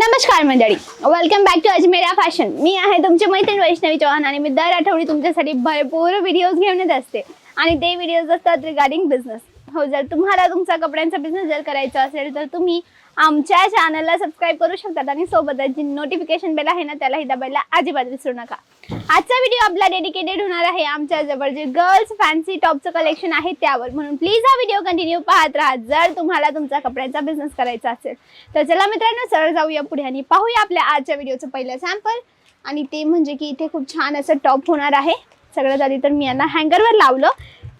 नमस्कार मंडळी. Welcome back to Ajmera fashion मी आहे तुमची मैत्रीण वैष्णवी चौहान आणि मी दर आठवडी तुमच्यासाठी भरपूर व्हिडिओज घेऊन येत असते. आणि ते व्हिडिओज असतात रिगार्डिंग बिझनेस हो जर तुम्हाला तुमचा कपड्यांचा बिझनेस जर करायचा असेल तर तुम्ही आमच्या चॅनलला सबस्क्राईब करू शकतात आणि सोबतच जी नोटिफिकेशन बेल आहे ना त्यालाही दाबायला अजिबात विसरू नका. आजचा व्हिडिओ आपला डेडिकेटेड होणार आहे आमच्या जवळ जे गर्ल्स फॅन्सी टॉपचं कलेक्शन आहे त्यावर. म्हणून प्लीज हा व्हिडिओ कंटिन्यू पाहत राहा. जर तुम्हाला तुमचा कपड्यांचा बिझनेस करायचा असेल तर चला मित्रांनो सरळ जाऊया पुढे आणि पाहूया आपल्या आजच्या व्हिडिओचं पहिलं सॅम्पल आणि ते म्हणजे की इथे खूप छान असं टॉप होणार आहे. सगळ्यात आधी तर मी यांना हँगरवर लावलं.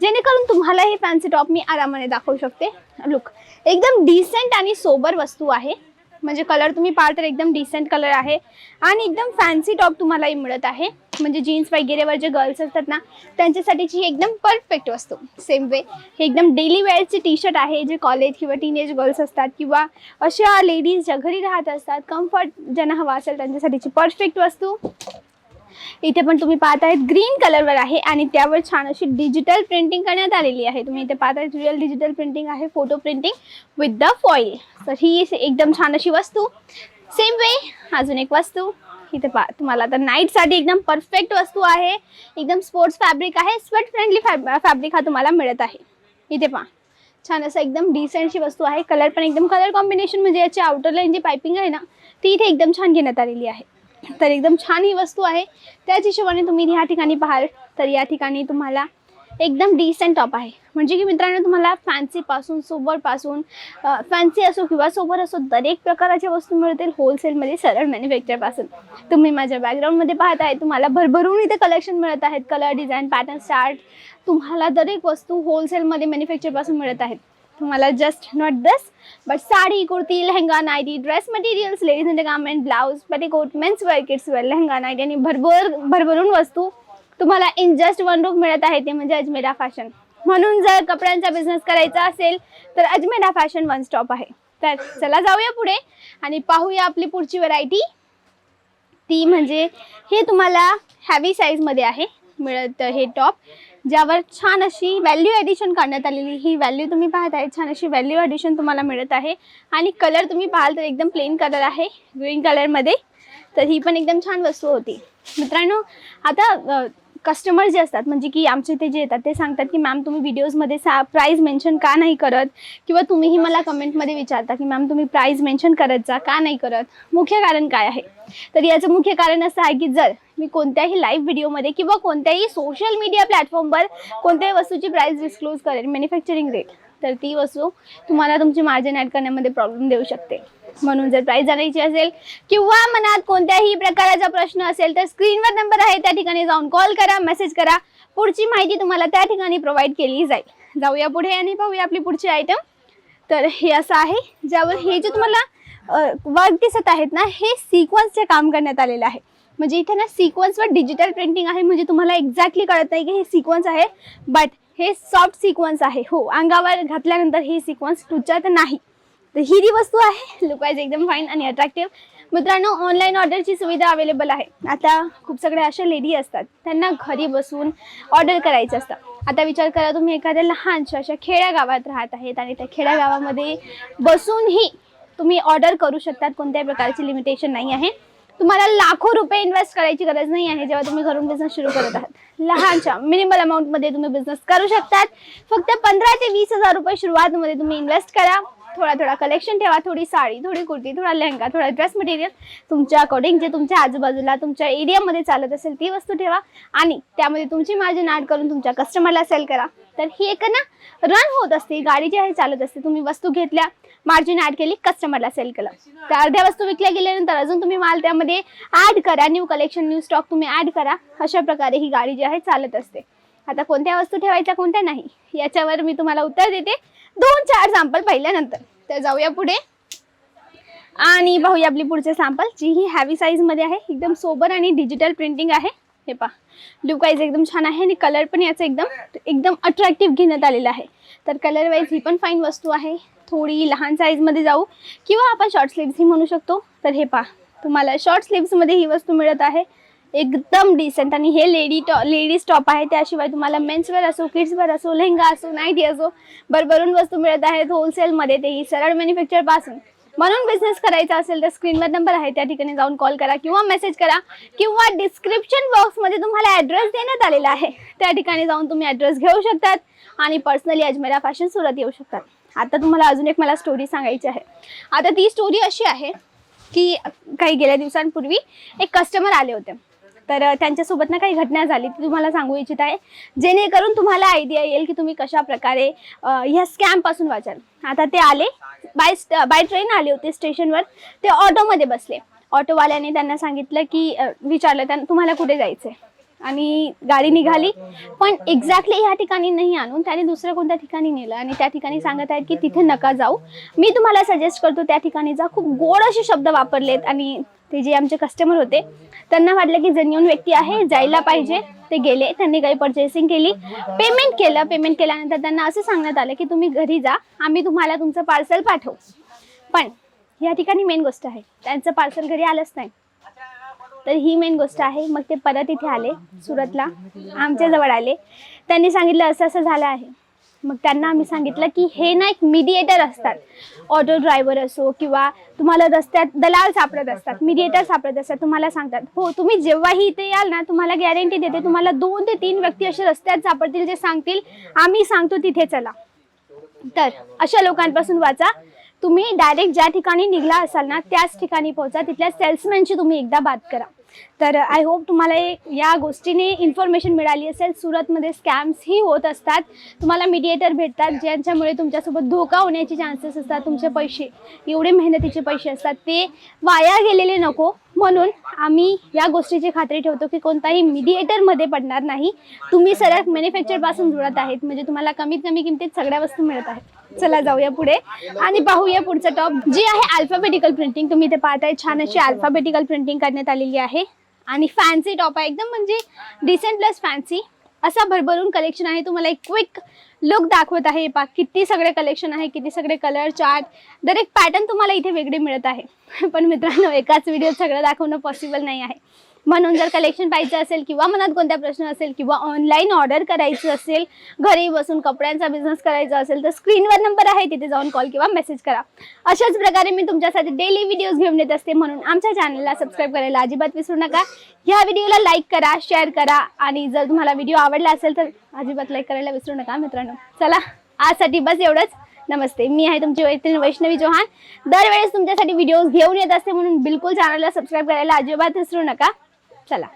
जेणेकरून तुम्हाला हे फॅन्सी टॉप मी आरामाने दाखवू शकते. लुक एकदम डिसेंट आणि सोबर वस्तू आहे. म्हणजे कलर तुम्ही पाहाल तर एकदम डिसेंट कलर आहे. आणि एकदम फॅन्सी टॉप तुम्हालाही मिळत आहे. म्हणजे जीन्स वगैरेवर जे गर्ल्स असतात ना त्यांच्यासाठीची ही एकदम परफेक्ट वस्तू. सेम वे हे एकदम डेली वेअरचे टी शर्ट आहे जे कॉलेज किंवा टीनेज गर्ल्स असतात किंवा अशा लेडीज ज्या घरी राहत असतात कम्फर्ट ज्यांना हवा असेल त्यांच्यासाठीची परफेक्ट वस्तू. इथे पण तुम्ही पाहत आहेत ग्रीन कलरवर आहे आणि त्यावर छान अशी डिजिटल प्रिंटिंग करण्यात आलेली आहे. तुम्ही इथे पाहत आहेत रिअल डिजिटल प्रिंटिंग आहे photo printing with the foil तर ही एकदम छान अशी वस्तू. सेम वे अजून एक वस्तू. इथे पा तुम्हाला आता नाईटसाठी एकदम परफेक्ट वस्तू आहे. एकदम स्पोर्ट्स फॅब्रिक आहे स्वेट फ्रेंडली फॅब फॅब्रिक हा तुम्हाला मिळत आहे. इथे पहा. छान असं एकदम डिसेंटची वस्तू आहे. कलर पण एकदम कलर कॉम्बिनेशन म्हणजे याची आउटर लाईन जी पायपिंग आहे ना ती इथे एकदम छान घेण्यात आलेली आहे. तर एकदम छान ही वस्तू आहे. त्याच हिशोबाने तुम्ही ह्या ठिकाणी पाहाल तर या ठिकाणी तुम्हाला एकदम डिसेंट टॉप आहे. म्हणजे की मित्रांनो तुम्हाला फॅन्सीपासून सोबरपासून फॅन्सी असो किंवा सोबर असो दरेक प्रकाराच्या वस्तू मिळतील होलसेलमध्ये सरळ मॅन्युफॅक्चरपासून तुम्ही माझ्या बॅकग्राऊंडमध्ये पाहत आहे तुम्हाला भरभरून इथे कलेक्शन मिळत आहेत. कलर डिझाईन पॅटर्न स्टार्ट तुम्हाला दरेक वस्तू होलसेलमध्ये मॅन्युफॅक्चरपासून मिळत आहेत. तुम्हाला just not this but sari kurti lehenga nighty dress materials ladies and garment blouse petticoat men's wear kids wear lehenga nighty आणि भरभर भरभरून वस्तू तुम्हाला इन जस्ट वन रूप मिळत आहे ते म्हणजे अजमेरा फॅशन म्हणून जर कपड्यांचा बिझनेस करायचा असेल तर अजमेरा फॅशन वन स्टॉप आहे. तर चला जाऊया पुढे आणि पाहूया आपली पुढची व्हरायटी ती म्हणजे हे तुम्हाला हॅवी साईजमध्ये आहे. मिळत हे टॉप ज्यावर छान अशी व्हॅल्यू ॲडिशन करण्यात आलेली ही व्हॅल्यू तुम्ही पाहत आहे छान अशी व्हॅल्यू ॲडिशन तुम्हाला मिळत आहे. आणि कलर तुम्ही पाहाल तर एकदम प्लेन कलर आहे. ग्रीन कलरमध्ये तर ही पण एकदम छान वस्तू होती. मित्रांनो आता कस्टमर जे असतात म्हणजे की आमचे ते जे येतात ते सांगतात की मॅम तुम्ही व्हिडिओजमध्ये सा प्राईज मेन्शन का नाही करत? किंवा तुम्हीही मला कमेंटमध्ये विचारता की मॅम तुम्ही प्राईज मेन्शन करत जा का नाही करत? मुख्य कारण काय आहे? तर याचं मुख्य कारण असं आहे की जर मी कोणत्याही लाईव्ह व्हिडिओमध्ये किंवा कोणत्याही सोशल मीडिया प्लॅटफॉर्मवर कोणत्याही वस्तूची प्राईस डिस्क्लोज करेन मॅन्युफॅक्चरिंग रेट तर ती वस्तू तुम्हाला तुमची मार्जिन ॲड करण्यामध्ये प्रॉब्लेम देऊ शकते. म्हणून जर प्राईज जाणायची असेल किंवा मनात कोणत्याही प्रकाराचा प्रश्न असेल तर स्क्रीनवर नंबर आहे त्या ठिकाणी जाऊन कॉल करा मेसेज करा. पुढची माहिती तुम्हाला त्या ठिकाणी प्रोव्हाइड केली जाईल. जाऊया पुढे आणि पाहूया आपली पुढची आयटम तर हे असं आहे ज्यावर हे जे तुम्हाला वर्क दिसत आहेत ना हे सिक्वन्सचे काम करण्यात आलेलं आहे. म्हणजे इथे ना सिक्वन्सवर डिजिटल प्रिंटिंग आहे म्हणजे तुम्हाला एक्झॅक्टली कळत नाही की हे सिक्वन्स आहे बट हे सॉफ्ट सिक्वन्स आहे. हो अंगावर घातल्यानंतर हे सिक्वन्स तुझ्या तर नाही. तर ही जी वस्तू आहे लुकवाईज एकदम फाईन आणि अट्रॅक्टिव्ह मित्रांनो ऑनलाईन ऑर्डरची सुविधा अवेलेबल आहे. आता खूप सगळ्या अशा लेडी असतात त्यांना घरी बसून ऑर्डर करायचं असतं. आता विचार करा तुम्ही एखाद्या लहानशा अशा खेड्या गावात राहत आहेत आणि त्या खेड्या गावामध्ये बसूनही तुम्ही ऑर्डर करू शकतात. कोणत्याही प्रकारची लिमिटेशन नाही आहे. तुम्हाला लाखो रुपये इन्व्हेस्ट करायची गरज नाही आहे जेव्हा तुम्ही घरून बिझनेस सुरू करत आहात. लहानशा मिनिमल अमाऊंटमध्ये तुम्ही बिझनेस करू शकतात. फक्त पंधरा ते वीस हजार रुपये सुरुवातमध्ये तुम्ही इन्व्हेस्ट करा. थोडा थोडा कलेक्शन ठेवा थोडी साडी थोडी कुर्ती थोडा लेहंगा थोडा ड्रेस मटेरियल तुमच्या अकॉर्डिंग जे तुमच्या आजूबाजूला तुमच्या एरियामध्ये चालत असेल ती वस्तू ठेवा आणि त्यामध्ये तुमची मार्जिन ॲड करून तुमच्या कस्टमरला सेल करा. तर ही एक ना रन होत असते. गाडी जी आहे चालत असते. तुम्ही वस्तू घेतल्या मार्जिन ॲड केली कस्टमरला सेल केलं. तर अर्ध्या वस्तू विकल्या गेल्यानंतर अजून तुम्ही माल त्यामध्ये ॲड करा. न्यू कलेक्शन न्यू स्टॉक तुम्ही ॲड करा. अशा प्रकारे ही गाडी जी आहे चालत असते. आता कोणत्या वस्तू ठेवायच्या कोणत्या नाही? याच्यावर मी तुम्हाला उत्तर देते. दोन चार सॅम्पल पाहिल्यानंतर. तर जाऊया पुढे. आणि पाहूया आपली पुढचे सॅम्पल जी ही हॅवी साईजमध्ये आहे. एकदम सोबर आणि डिजिटल प्रिंटिंग आहे. हे पहा. लुक वाईज एकदम छान आहे आणि कलर पण याचं एकदम एकदम अट्रॅक्टिव्ह घेण्यात आलेला आहे. तर कलर वाईज ही पण फाईन वस्तू आहे. थोडी लहान साईजमध्ये जाऊ किंवा आपण शॉर्ट स्लीव्सही म्हणू शकतो. तर हे पहा. तुम्हाला शॉर्ट स्लीव्समध्ये ही वस्तू मिळत आहे. एकदम डिसेंट आणि हे लेडी टॉ लेडीज टॉप आहे. त्याशिवाय तुम्हाला मेन्सवेअर असो किड्सवेअर असो लेहंगा असो नाईटी असो भरभरून वस्तू मिळत आहेत होलसेलमध्ये तेही सरळ मॅन्युफॅक्चरपासून म्हणून बिझनेस करायचा असेल तर स्क्रीनवर नंबर आहे. त्या ठिकाणी जाऊन कॉल करा किंवा मेसेज करा किंवा डिस्क्रिप्शन बॉक्समध्ये तुम्हाला ॲड्रेस देण्यात आलेला आहे. त्या ठिकाणी जाऊन तुम्ही ॲड्रेस घेऊ शकतात आणि पर्सनली अजमेरा फॅशन सुरत येऊ शकतात. आता तुम्हाला अजून एक मला स्टोरी सांगायची आहे. आता ती स्टोरी अशी आहे की काही गेल्या दिवसांपूर्वी एक कस्टमर आले होते. तर त्यांच्यासोबत ना काही घटना झाली ती तुम्हाला सांगू इच्छित आहे. जेणेकरून तुम्हाला आयडिया येईल की तुम्ही कशा प्रकारे ह्या स्कॅमपासून वाचाल. आता ते आले बाय स्ट बाय ट्रेन आले होते स्टेशनवर ते ऑटोमध्ये बसले. ऑटोवाल्याने त्यांना सांगितलं की विचारलं त्यांना तुम्हाला कुठे जायचं आहे आणि गाडी निघाली. पण एक्झॅक्टली ह्या ठिकाणी नाही आणून त्याने दुसऱ्या कोणत्या ठिकाणी नेलं. आणि त्या ठिकाणी सांगत आहेत की तिथे नका जाऊ. मी तुम्हाला सजेस्ट करतो त्या ठिकाणी जा. खूप गोड असे शब्द वापरलेत आणि ते जे आमचे कस्टमर होते त्यांना वाटलं की जेन्युन व्यक्ती आहे जायला पाहिजे. ते गेले त्यांनी काही पर्चेसिंग केली. पेमेंट केलं. पेमेंट केल्यानंतर त्यांना असं सांगण्यात आलं की तुम्ही घरी जा. आम्ही तुम्हाला तुमचं पार्सल पाठवू. पण या ठिकाणी मेन गोष्ट आहे. त्यांचं पार्सल घरी आलंच नाही. तर ही मेन गोष्ट आहे. मग ते परत इथे आले सुरतला. आमच्याजवळ आले. त्यांनी सांगितलं असं असं झालं आहे. मग त्यांना आम्ही सांगितलं की हे ना एक मिडिएटर असतात. ऑटो ड्रायव्हर असो किंवा तुम्हाला रस्त्यात दलाल सापडत असतात. मिडिएटर सापडत असतात. तुम्हाला सांगतात हो तुम्ही जेव्हाही इथे याल ना तुम्हाला गॅरंटी देते. तुम्हाला दोन ते तीन व्यक्ती असे रस्त्यात सापडतील जे सांगतील आम्ही सांगतो तिथे चला. तर अशा लोकांपासून वाचा. तुम्ही डायरेक्ट ज्या ठिकाणी निघला असाल ना त्याच ठिकाणी पोहोचा. तिथल्या सेल्समॅनशी तुम्ही एकदा बात करा. तर आय होप तुम्हाला या गोष्टीने इन्फॉर्मेशन मिळाली असेल. सुरतमध्ये स्कॅम्स ही होत असतात. तुम्हाला मीडिएटर भेटतात ज्यांच्यामुळे तुमच्यासोबत धोका होण्याचे चान्सेस असतात. तुमचे पैसे एवढे मेहनतीचे पैसे असतात. ते वाया गेलेले नको. म्हणून आम्ही या गोष्टीची खात्री ठेवतो की कोणताही मीडिएटरमध्ये पडणार नाही. तुम्ही सरळ मॅन्युफॅक्चरपासून जुळत आहेत. म्हणजे तुम्हाला कमीत कमी किमतीत सगळ्या वस्तू मिळत आहेत. चला जाऊया पुढे. आणि पाहूया पुढचं टॉप. जे आहे अल्फाबेटिकल प्रिंटिंग तुम्ही इथे पाहताय छान अशी अल्फाबेटिकल प्रिंटिंग करण्यात आलेली आहे. आणि फॅन्सी टॉप आहे. एकदम म्हणजे डिसेंट प्लस फॅन्सी असा भरभरून कलेक्शन आहे. तुम्हाला एक क्विक लुक दाखवत आहे. पा किती सगळे कलेक्शन आहे किती सगळे कलर चार्ट दर एक पॅटर्न तुम्हाला इथे वेगळे मिळत आहे. पण मित्रांनो एकाच व्हिडिओ सगळं दाखवणं पॉसिबल नाही आहे. म्हणून जर कलेक्शन पाहिजे असेल किंवा मनात कोणत्या प्रश्न असेल किंवा ऑनलाईन ऑर्डर करायची असेल घरी बसून कपड्यांचा बिझनेस करायचा असेल तर स्क्रीनवर नंबर आहे तिथे जाऊन कॉल किंवा मेसेज करा. अशाच प्रकारे मी तुमच्यासाठी डेली व्हिडिओज घेऊन येत असते म्हणून आमच्या चॅनलला सबस्क्राईब करायला अजिबात विसरू नका. ह्या व्हिडिओला लाईक करा शेअर करा आणि जर तुम्हाला व्हिडिओ आवडला असेल तर अजिबात लाईक करायला विसरू नका मित्रांनो. चला आजसाठी बस एवढंच. नमस्ते मी आहे तुमची मैत्रीण वैष्णवी चौहान. दरवेळेस तुमच्यासाठी व्हिडिओज घेऊन येत असते म्हणून बिलकुल चॅनलला सबस्क्राईब करायला अजिबात विसरू नका. चला